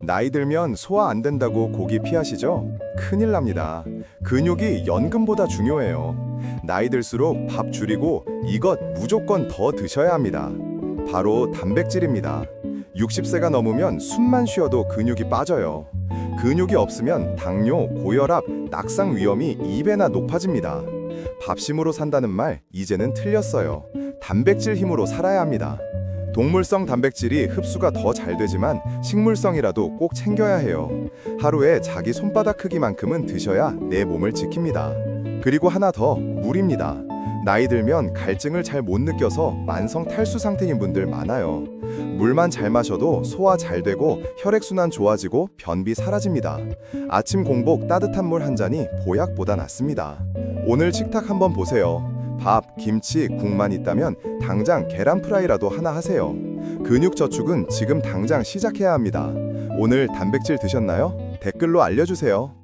나이 들면 소화 안 된다고 고기 피하시죠? 큰일 납니다. 근육이 연금보다 중요해요. 나이 들수록 밥 줄이고 이것 무조건 더 드셔야 합니다. 바로 단백질입니다. 60세가 넘으면 숨만 쉬어도 근육이 빠져요. 근육이 없으면 당뇨, 고혈압, 낙상 위험이 2배나 높아집니다. 밥심으로 산다는 말 이제는 틀렸어요. 단백질 힘으로 살아야 합니다. 동물성 단백질이 흡수가 더 잘 되지만 식물성이라도 꼭 챙겨야 해요. 하루에 자기 손바닥 크기만큼은 드셔야 내 몸을 지킵니다. 그리고 하나 더 물입니다. 나이 들면 갈증을 잘 못 느껴서 만성 탈수 상태인 분들 많아요. 물만 잘 마셔도 소화 잘 되고 혈액순환 좋아지고 변비 사라집니다. 아침 공복 따뜻한 물 한 잔이 보약보다 낫습니다. 오늘 식탁 한번 보세요. 밥, 김치, 국만 있다면 당장 계란 프라이라도 하나 하세요. 근육 저축은 지금 당장 시작해야 합니다. 오늘 단백질 드셨나요? 댓글로 알려주세요.